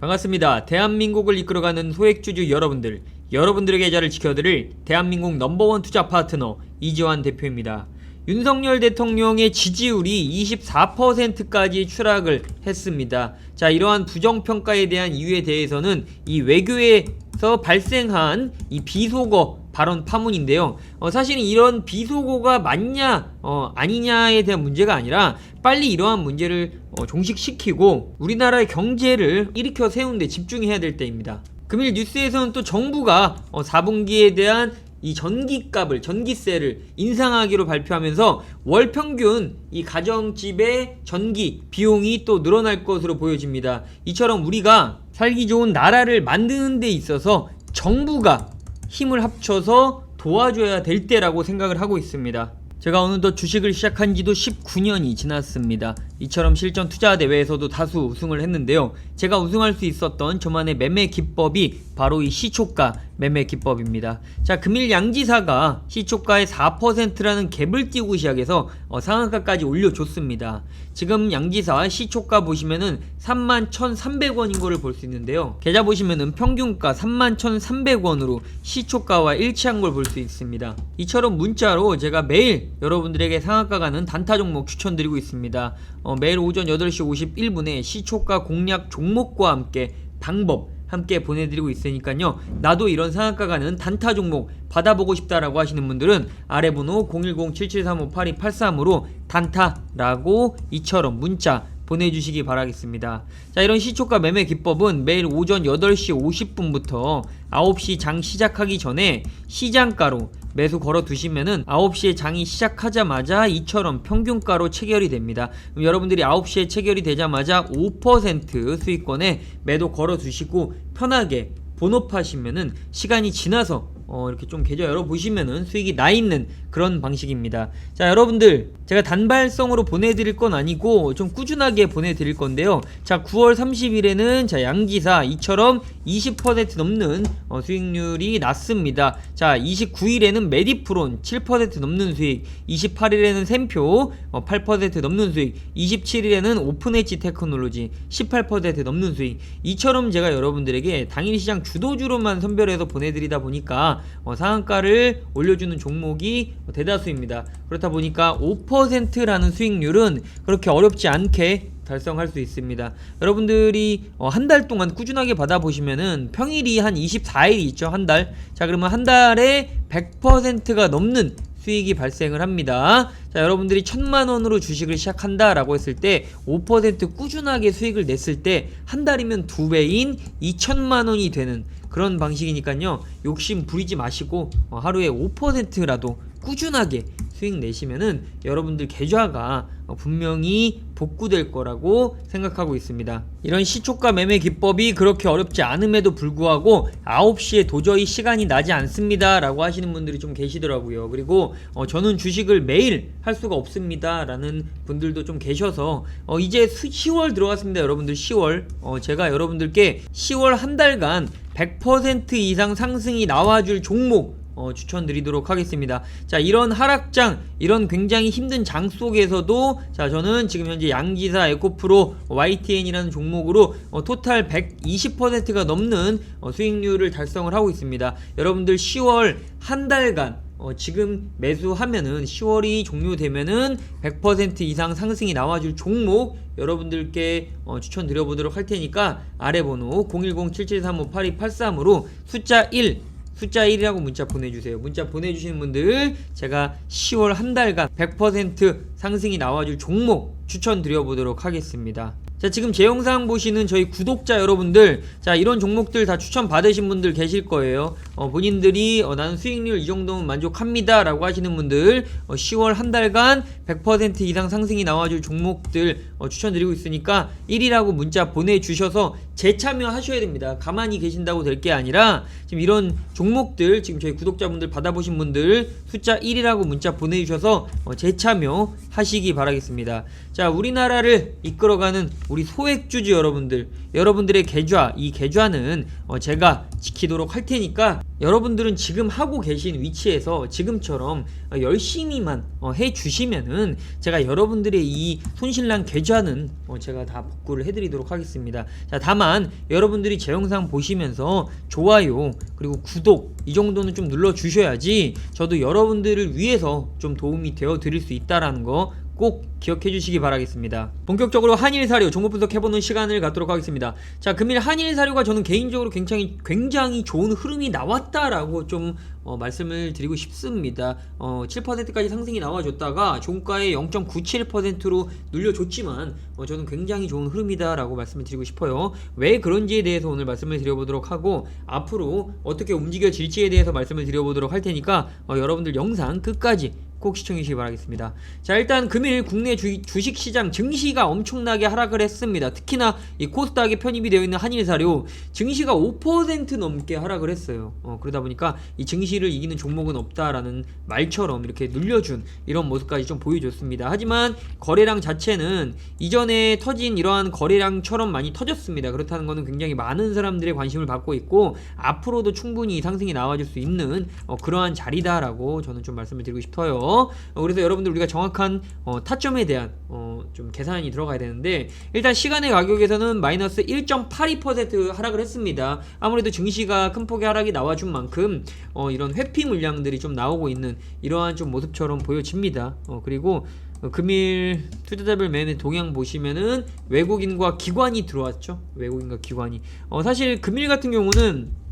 반갑습니다. 대한민국을 이끌어가는 소액주주 여러분들, 여러분들의 계좌를 지켜드릴 대한민국 넘버원 투자 파트너 이지환 대표입니다. 윤석열 대통령의 지지율이 24%까지 추락을 했습니다. 자, 이러한 부정평가에 대한 이유에 대해서는 이 외교에서 발생한 이 비속어 발언 파문인데요. 어, 사실은 이런 비속어가 맞냐, 어, 아니냐에 대한 문제가 아니라 빨리 이러한 문제를 어, 종식시키고 우리나라의 경제를 일으켜 세우는데 집중해야 될 때입니다. 금일 뉴스에서는 또 정부가 어, 4분기에 대한 이 전기값을 전기세를 인상하기로 발표하면서 월 평균 이 가정집의 전기 비용이 또 늘어날 것으로 보여집니다. 이처럼 우리가 살기 좋은 나라를 만드는 데 있어서 정부가 힘을 합쳐서 도와줘야 될 때라고 생각을 하고 있습니다. 제가 어느덧 주식을 시작한 지도 19년이 지났습니다. 이처럼 실전 투자 대회에서도 다수 우승을 했는데요. 제가 우승할 수 있었던 저만의 매매 기법이 바로 이 시초가 매매 기법입니다. 자, 금일 양지사가 시초가의 4%라는 갭을 띄우고 시작해서 어, 상한가까지 올려줬습니다. 지금 양지사 시초가 보시면은 31,300원인 거를 볼 수 있는데요. 계좌 보시면은 평균가 31,300원으로 시초가와 일치한 걸 볼 수 있습니다. 이처럼 문자로 제가 매일 여러분들에게 상한가 가는 단타 종목 추천드리고 있습니다. 어, 매일 오전 8시 51분에 시초가 공략 종목과 함께 방법 함께 보내드리고 있으니까요. 나도 이런 상한가 가는 단타 종목 받아보고 싶다라고 하시는 분들은 아래 번호 010-7735-8283으로 단타라고 이처럼 문자 보내주시기 바라겠습니다. 자, 이런 시초가 매매 기법은 매일 오전 8시 50분부터 9시 장 시작하기 전에 시장가로 매수 걸어 두시면은 9시에 장이 시작하자마자 이처럼 평균가로 체결이 됩니다. 그럼 여러분들이 9시에 체결이 되자마자 5% 수익권에 매도 걸어 두시고 편하게 본업하시면은 시간이 지나서 어, 이렇게 좀 계좌 열어보시면은 수익이 나 있는 그런 방식입니다. 자, 여러분들, 제가 단발성으로 보내드릴 건 아니고 좀 꾸준하게 보내드릴 건데요. 자, 9월 30일에는 자, 양지사 이처럼 20% 넘는 어, 수익률이 났습니다. 자, 29일에는 메디프론 7% 넘는 수익, 28일에는 샘표 어, 8% 넘는 수익, 27일에는 오픈엣지 테크놀로지 18% 넘는 수익. 이처럼 제가 여러분들에게 당일 시장 주도주로만 선별해서 보내드리다 보니까 어, 상한가를 올려주는 종목이 대다수입니다. 그렇다 보니까 5%라는 수익률은 그렇게 어렵지 않게 달성할 수 있습니다. 여러분들이 어, 한 달 동안 꾸준하게 받아보시면은 평일이 한 24일이 있죠. 한 달. 자, 그러면 한 달에 100%가 넘는 수익이 발생을 합니다. 자, 여러분들이 천만 원으로 주식을 시작한다라고 했을 때 5% 꾸준하게 수익을 냈을 때 한 달이면 두 배인 2천만 원이 되는 그런 방식이니까요. 욕심 부리지 마시고 어, 하루에 5%라도 꾸준하게 수익 내시면은 여러분들 계좌가 어, 분명히 복구될 거라고 생각하고 있습니다. 이런 시초가 매매 기법이 그렇게 어렵지 않음에도 불구하고 9시에 도저히 시간이 나지 않습니다. 라고 하시는 분들이 좀 계시더라고요. 그리고 어, 저는 주식을 매일 할 수가 없습니다. 라는 분들도 좀 계셔서 어, 이제 수, 10월 들어갔습니다. 여러분들 10월. 어, 제가 여러분들께 10월 한 달간 100% 이상 상승이 나와줄 종목 어, 추천드리도록 하겠습니다. 자, 이런 하락장, 이런 굉장히 힘든 장 속에서도 자, 저는 지금 현재 양기사 에코프로 YTN이라는 종목으로 어, 토탈 120%가 넘는 어, 수익률을 달성을 하고 있습니다. 여러분들 10월 한 달간 어, 지금 매수하면은 10월이 종료되면은 100% 이상 상승이 나와줄 종목 여러분들께 어, 추천드려 보도록 할 테니까 아래 번호 010-7735-8283으로 숫자 1 숫자 1이라고 문자 보내주세요. 문자 보내주시는 분들 제가 10월 한 달간 100% 상승이 나와줄 종목 추천드려 보도록 하겠습니다. 자 지금 제 영상 보시는 저희 구독자 여러분들 자 이런 종목들 다 추천 받으신 분들 계실 거예요 어, 본인들이 어, 나는 수익률 이 정도면 만족합니다 라고 하시는 분들 어, 10월 한 달간 100% 이상 상승이 나와줄 종목들 어, 추천드리고 있으니까 1이라고 문자 보내주셔서 재참여 하셔야 됩니다 가만히 계신다고 될 게 아니라 지금 이런 종목들 지금 저희 구독자분들 받아보신 분들 숫자 1이라고 문자 보내주셔서 어, 재참여 하시기 바라겠습니다 자 우리나라를 이끌어가는 우리 소액주주 여러분들 여러분들의 계좌 이 계좌는 어, 제가 지키도록 할 테니까 여러분들은 지금 하고 계신 위치에서 지금처럼 어, 열심히만 어, 해 주시면은 제가 여러분들의 이 손실난 계좌는 어, 제가 다 복구를 해드리도록 하겠습니다. 자 다만 여러분들이 제 영상 보시면서 좋아요 그리고 구독 이 정도는 좀 눌러 주셔야지 저도 여러분들을 위해서 좀 도움이 되어 드릴 수 있다라는 거 꼭 기억해 주시기 바라겠습니다. 본격적으로 한일 사료 종목 분석해보는 시간을 갖도록 하겠습니다. 자, 금일 한일 사료가 저는 개인적으로 굉장히 굉장히 좋은 흐름이 나왔다라고 좀 어, 말씀을 드리고 싶습니다. 어, 7%까지 상승이 나와줬다가 종가에 0.97%로 눌려줬지만 어, 저는 굉장히 좋은 흐름이다라고 말씀을 드리고 싶어요. 왜 그런지에 대해서 오늘 말씀을 드려보도록 하고 앞으로 어떻게 움직여질지에 대해서 말씀을 드려보도록 할 테니까 어, 여러분들 영상 끝까지 꼭 시청해 주시기 바라겠습니다. 자, 일단 금일 국내 주, 주식 시장 증시가 엄청나게 하락을 했습니다. 특히나 이 코스닥에 편입이 되어 있는 한일사료 증시가 5% 넘게 하락을 했어요. 어, 그러다 보니까 이 증시를 이기는 종목은 없다라는 말처럼 이렇게 눌려준 이런 모습까지 좀 보여줬습니다. 하지만 거래량 자체는 이전에 터진 이러한 거래량처럼 많이 터졌습니다. 그렇다는 것은 굉장히 많은 사람들의 관심을 받고 있고 앞으로도 충분히 상승이 나와줄 수 있는 어, 그러한 자리다라고 저는 좀 말씀을 드리고 싶어요. 어, 그래서 여러분들 우리가 정확한 어, 타점에 대한 어, 좀 계산이 들어가야 되는데 일단 시간의 가격에서는 마이너스 1.82% 하락을 했습니다. 아무래도 증시가 큰 폭의 하락이 나와준 만큼 어, 이런 회피 물량들이 좀 나오고 있는 이러한 좀 모습처럼 보여집니다. 어, 그리고 어, 금일 투자자별 매매 동향 보시면은 외국인과 기관이 들어왔죠. 외국인과 기관이. 어, 사실 금일 같은 경우는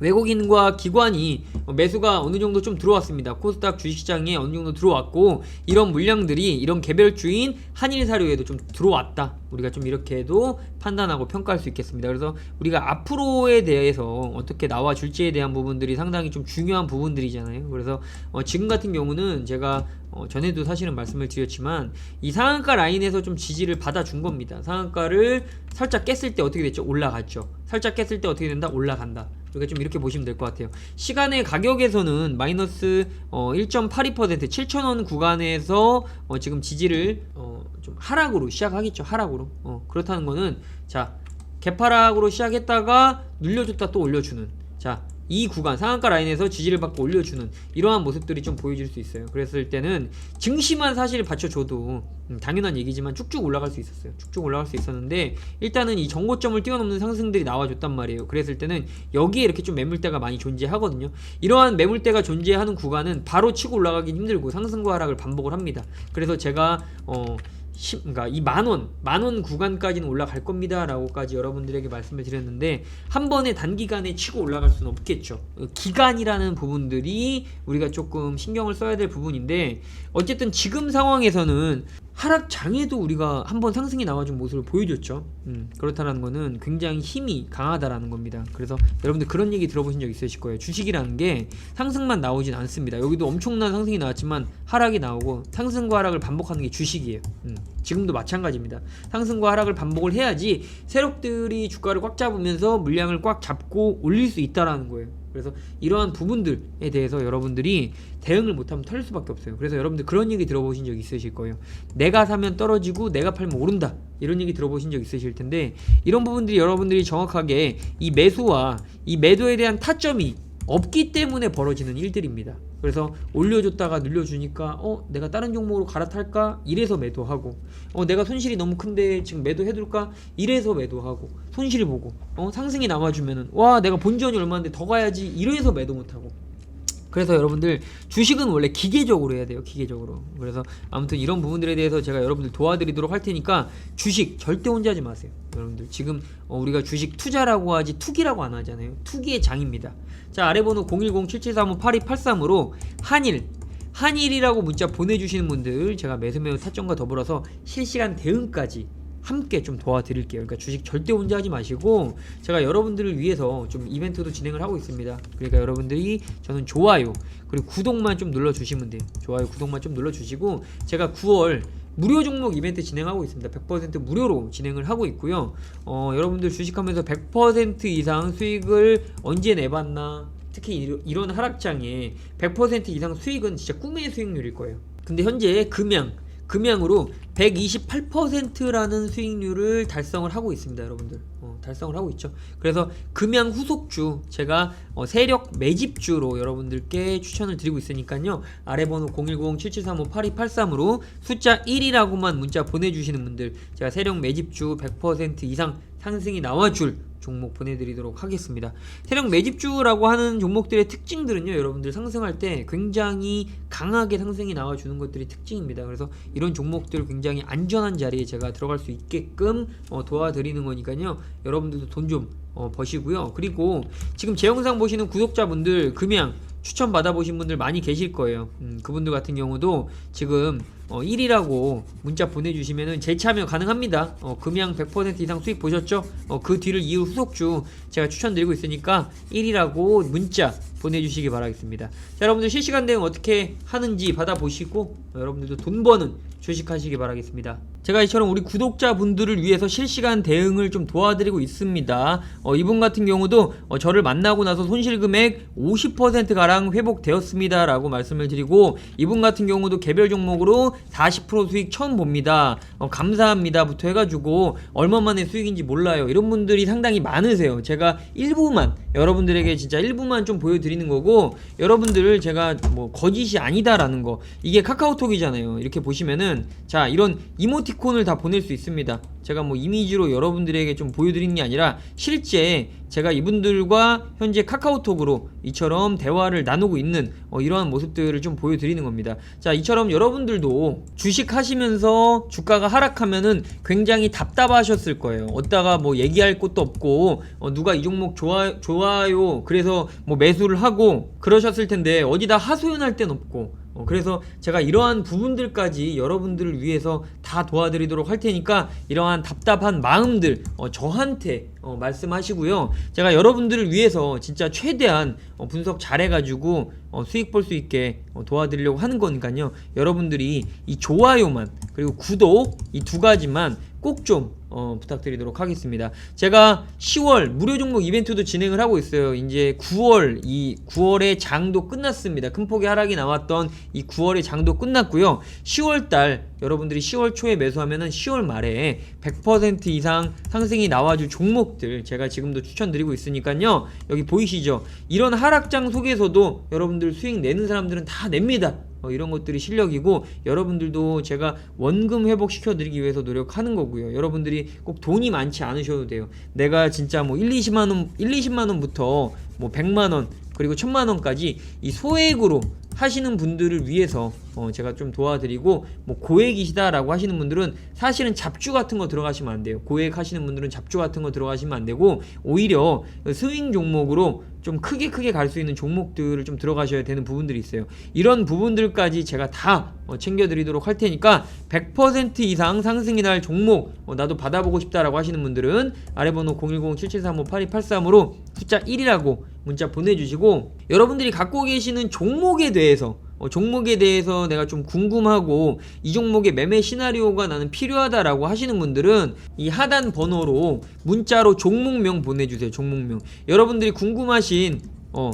외국인과 기관이 매수가 어느 정도 좀 들어왔습니다. 코스닥 주식시장에 어느 정도 들어왔고 이런 물량들이 이런 개별 주인 한일 사료에도 좀 들어왔다. 우리가 좀 이렇게도 판단하고 평가할 수 있겠습니다. 그래서 우리가 앞으로에 대해서 어떻게 나와줄지에 대한 부분들이 상당히 좀 중요한 부분들이잖아요. 그래서 어, 지금 같은 경우는 제가 어, 전에도 사실은 말씀을 드렸지만 이 상한가 라인에서 좀 지지를 받아준 겁니다. 상한가를 살짝 깼을 때 어떻게 됐죠? 올라갔죠. 살짝 깼을 때 어떻게 된다? 올라간다. 그러니까 좀 이렇게 보시면 될 것 같아요. 시간의 가격에서는 마이너스 어, 1.82% 7,000원 구간에서 어, 지금 지지를 어, 좀 하락으로 시작하겠죠. 하락으로. 어, 그렇다는 거는 자 개파락으로 시작했다가 눌려줬다 또 올려주는 자. 이 구간 상한가 라인에서 지지를 받고 올려주는 이러한 모습들이 좀 보여질 수 있어요. 그랬을 때는 증시만 사실 받쳐줘도 음, 당연한 얘기지만 쭉쭉 올라갈 수 있었어요. 쭉쭉 올라갈 수 있었는데 일단은 이 정고점을 뛰어넘는 상승들이 나와줬단 말이에요. 그랬을 때는 여기에 이렇게 좀 매물대가 많이 존재하거든요. 이러한 매물대가 존재하는 구간은 바로 치고 올라가기 힘들고 상승과 하락을 반복을 합니다. 그래서 제가 어 십- 그러니까 이 만원 만원 구간까지는 올라갈 겁니다 라고까지 여러분들에게 말씀을 드렸는데 한 번에 단기간에 치고 올라갈 수는 없겠죠. 어, 기간이라는 부분들이 우리가 조금 신경을 써야 될 부분인데 어쨌든 지금 상황에서는 하락장에도 우리가 한번 상승이 나와준 모습을 보여줬죠. 음, 그렇다는 거는 굉장히 힘이 강하다라는 겁니다. 그래서 여러분들 그런 얘기 들어보신 적 있으실 거예요. 주식이라는 게 상승만 나오진 않습니다. 여기도 엄청난 상승이 나왔지만 하락이 나오고 상승과 하락을 반복하는 게 주식이에요. 음, 지금도 마찬가지입니다. 상승과 하락을 반복을 해야지 세력들이 주가를 꽉 잡으면서 물량을 꽉 잡고 올릴 수 있다라는 거예요 그래서 이러한 부분들에 대해서 여러분들이 대응을 못하면 털릴 수밖에 없어요. 그래서 여러분들 그런 얘기 들어보신 적 있으실 거예요. 내가 사면 떨어지고 내가 팔면 오른다. 이런 얘기 들어보신 적 있으실 텐데 이런 부분들이 여러분들이 정확하게 이 매수와 이 매도에 대한 타점이 없기 때문에 벌어지는 일들입니다. 그래서 올려줬다가 늘려주니까 어 내가 다른 종목으로 갈아탈까? 이래서 매도하고 어 내가 손실이 너무 큰데 지금 매도해둘까? 이래서 매도하고 손실 보고 어 상승이 나와주면은 와 내가 본전이 얼마인데 더 가야지 이래서 매도 못하고 그래서 여러분들 주식은 원래 기계적으로 해야 돼요 기계적으로. 그래서 아무튼 이런 부분들에 대해서 제가 여러분들 도와드리도록 할 테니까 주식 절대 혼자 하지 마세요 여러분들. 지금 어, 우리가 주식 투자라고 하지 투기라고 안 하잖아요. 투기의 장입니다. 자 아래 번호 010-7735-8283으로 한일 한일이라고 문자 보내주시는 분들 제가 매수매우 타점과 더불어서 실시간 대응까지 함께 좀 도와드릴게요. 그러니까 주식 절대 혼자 하지 마시고 제가 여러분들을 위해서 좀 이벤트도 진행을 하고 있습니다. 그러니까 여러분들이 저는 좋아요 그리고 구독만 좀 눌러주시면 돼요. 좋아요 구독만 좀 눌러주시고 제가 9월 무료 종목 이벤트 진행하고 있습니다. 100% 무료로 진행을 하고 있고요. 어, 여러분들 주식하면서 100% 이상 수익을 언제 내봤나? 특히 이런 하락장에 100% 이상 수익은 진짜 꿈의 수익률일 거예요. 근데 현재 금양 금양으로 128%라는 수익률을 달성을 하고 있습니다, 여러분들. 어, 달성을 하고 있죠. 그래서 금양 후속주 제가 어, 세력 매집주로 여러분들께 추천을 드리고 있으니까요. 아래 번호 010-7735-8283으로 숫자 1이라고만 문자 보내주시는 분들 제가 세력 매집주 100% 이상 상승이 나와줄 종목 보내드리도록 하겠습니다. 세력 매집주라고 하는 종목들의 특징들은요, 여러분들 상승할 때 굉장히 강하게 상승이 나와주는 것들이 특징입니다. 그래서 이런 종목들 굉장히 안전한 자리에 제가 들어갈 수 있게끔 어, 도와드리는 거니까요, 여러분들도 돈좀 어, 버시고요. 그리고 지금 제 영상 보시는 구독자분들 금양 추천 받아보신 분들 많이 계실 거예요. 음, 그분들 같은 경우도 지금 어, 1이라고 문자 보내주시면은 재참여 가능합니다. 어, 금양 100% 이상 수익 보셨죠? 어, 그 뒤를 이후 후속주 제가 추천드리고 있으니까 1이라고 문자 보내주시기 바라겠습니다. 자, 여러분들 실시간 대응 어떻게 하는지 받아보시고 어, 여러분들도 돈 버는 주식하시기 바라겠습니다. 제가 이처럼 우리 구독자분들을 위해서 실시간 대응을 좀 도와드리고 있습니다. 어, 이분 같은 경우도 어, 저를 만나고 나서 손실금액 50%가량 회복되었습니다 라고 말씀을 드리고 이분 같은 경우도 개별 종목으로 40% 수익 처음 봅니다. 어, 감사합니다부터 해가지고 얼마 만에 수익인지 몰라요. 이런 분들이 상당히 많으세요. 제가 일부만 여러분들에게 진짜 일부만 좀 보여드리는 거고 여러분들을 제가 뭐 거짓이 아니다라는 거 이게 카카오톡이잖아요. 이렇게 보시면은 자 이런 이모티콘을 다 보낼 수 있습니다. 제가 뭐 이미지로 여러분들에게 좀 보여드리는 게 아니라 실제 제가 이분들과 현재 카카오톡으로 이처럼 대화를 나누고 있는 어, 이러한 모습들을 좀 보여드리는 겁니다. 자 이처럼 여러분들도 주식 하시면서 주가가 하락하면은 굉장히 답답하셨을 거예요. 어디다가 뭐 얘기할 것도 없고 어, 누가 이 종목 좋아 좋아요 그래서 뭐 매수를 하고 그러셨을 텐데 어디다 하소연할 땐 없고 어, 그래서 제가 이러한 부분들까지 여러분들을 위해서 다 도와드리도록 할 테니까 이러한 답답한 마음들 어, 저한테 어, 말씀하시고요. 제가 여러분들을 위해서 진짜 최대한 어, 분석 잘해가지고 어, 수익 볼 수 있게 어, 도와드리려고 하는 거니까요. 여러분들이 이 좋아요만 그리고 구독 이 두 가지만 꼭좀 어, 부탁드리도록 하겠습니다. 제가 10월 무료 종목 이벤트도 진행을 하고 있어요. 이제 9월 이 9월의 장도 끝났습니다. 큰 폭의 하락이 나왔던 이 9월의 장도 끝났고요. 10월 달 여러분들이 10월 초에 매수하면은 10월 말에 100% 이상 상승이 나와줄 종목들 제가 지금도 추천드리고 있으니까요. 여기 보이시죠? 이런 하락장 속에서도 여러분들 수익 내는 사람들은 다 냅니다. 어, 이런 것들이 실력이고 여러분들도 제가 원금 회복시켜 드리기 위해서 노력하는 거고요. 여러분들이 꼭 돈이 많지 않으셔도 돼요. 내가 진짜 뭐 1, 20만 원, 1, 20만 원부터 뭐 100만 원 그리고 1000만 원까지 이 소액으로 하시는 분들을 위해서 어 제가 좀 도와드리고 뭐 고액이시다라고 하시는 분들은 사실은 잡주 같은 거 들어가시면 안 돼요. 고액 하시는 분들은 잡주 같은 거 들어가시면 안 되고 오히려 스윙 종목으로 좀 크게 크게 갈 수 있는 종목들을 좀 들어가셔야 되는 부분들이 있어요. 이런 부분들까지 제가 다 어, 챙겨드리도록 할 테니까 100% 이상 상승이 날 종목 어, 나도 받아보고 싶다라고 하시는 분들은 아래 번호 010-7735-8283으로 숫자 1이라고 문자 보내주시고 여러분들이 갖고 계시는 종목에 대해서 어, 종목에 대해서 내가 좀 궁금하고 이 종목의 매매 시나리오가 나는 필요하다라고 하시는 분들은 이 하단 번호로 문자로 종목명 보내주세요. 종목명. 여러분들이 궁금하신 어,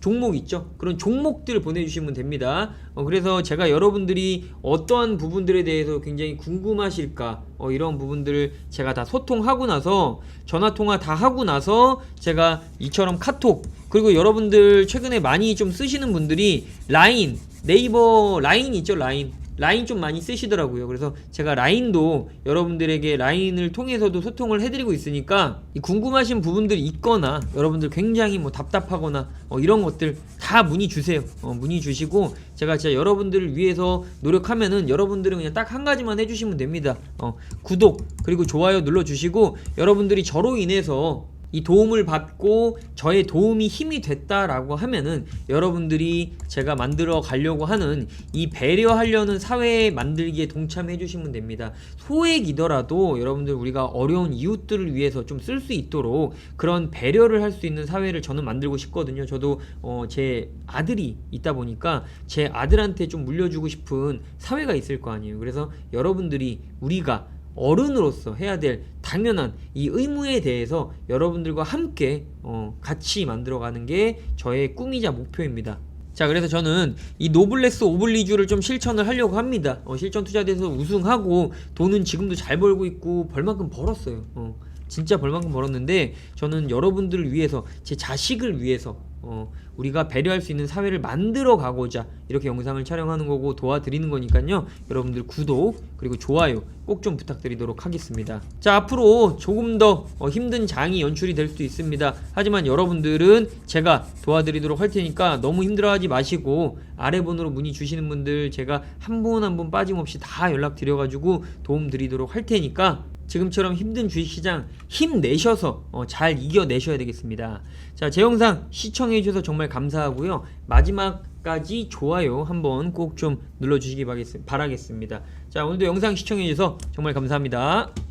종목 있죠? 그런 종목들 보내주시면 됩니다. 어, 그래서 제가 여러분들이 어떠한 부분들에 대해서 굉장히 궁금하실까 어, 이런 부분들을 제가 다 소통하고 나서 전화 통화 다 하고 나서 제가 이처럼 카톡 그리고 여러분들 최근에 많이 좀 쓰시는 분들이 라인 네이버 라인 있죠 라인 라인 좀 많이 쓰시더라고요. 그래서 제가 라인도 여러분들에게 라인을 통해서도 소통을 해드리고 있으니까 이 궁금하신 부분들이 있거나 여러분들 굉장히 뭐 답답하거나 어, 이런 것들 다 문의 주세요. 어, 문의 주시고 제가 진짜 여러분들을 위해서 노력하면은 여러분들은 그냥 딱 한 가지만 해주시면 됩니다. 어, 구독 그리고 좋아요 눌러주시고 여러분들이 저로 인해서 이 도움을 받고 저의 도움이 힘이 됐다라고 하면은 여러분들이 제가 만들어 가려고 하는 이 배려하려는 사회 만들기에 동참해 주시면 됩니다. 소액이더라도 여러분들 우리가 어려운 이웃들을 위해서 좀 쓸 수 있도록 그런 배려를 할 수 있는 사회를 저는 만들고 싶거든요. 저도 어, 제 아들이 있다 보니까 제 아들한테 좀 물려주고 싶은 사회가 있을 거 아니에요. 그래서 여러분들이 우리가 어른으로서 해야 될 당연한 이 의무에 대해서 여러분들과 함께 어, 같이 만들어가는 게 저의 꿈이자 목표입니다. 자 그래서 저는 이 노블레스 오블리주를 좀 실천을 하려고 합니다. 어, 실전 투자돼서 우승하고 돈은 지금도 잘 벌고 있고 벌만큼 벌었어요. 어, 진짜 벌만큼 벌었는데 저는 여러분들을 위해서 제 자식을 위해서 어, 우리가 배려할 수 있는 사회를 만들어 가고자 이렇게 영상을 촬영하는 거고 도와드리는 거니까요. 여러분들 구독 그리고 좋아요 꼭 좀 부탁드리도록 하겠습니다. 자 앞으로 조금 더 어, 힘든 장이 연출이 될 수도 있습니다. 하지만 여러분들은 제가 도와드리도록 할 테니까 너무 힘들어하지 마시고 아래 번호로 문의 주시는 분들 제가 한 분 한 분 빠짐없이 다 연락 드려가지고 도움 드리도록 할 테니까 지금처럼 힘든 주식시장 힘내셔서 어, 잘 이겨내셔야 되겠습니다. 자, 제 영상 시청해주셔서 정말 감사하고요. 마지막까지 좋아요 한번 꼭 좀 눌러주시기 바라겠- 바라겠습니다. 자, 오늘도 영상 시청해주셔서 정말 감사합니다.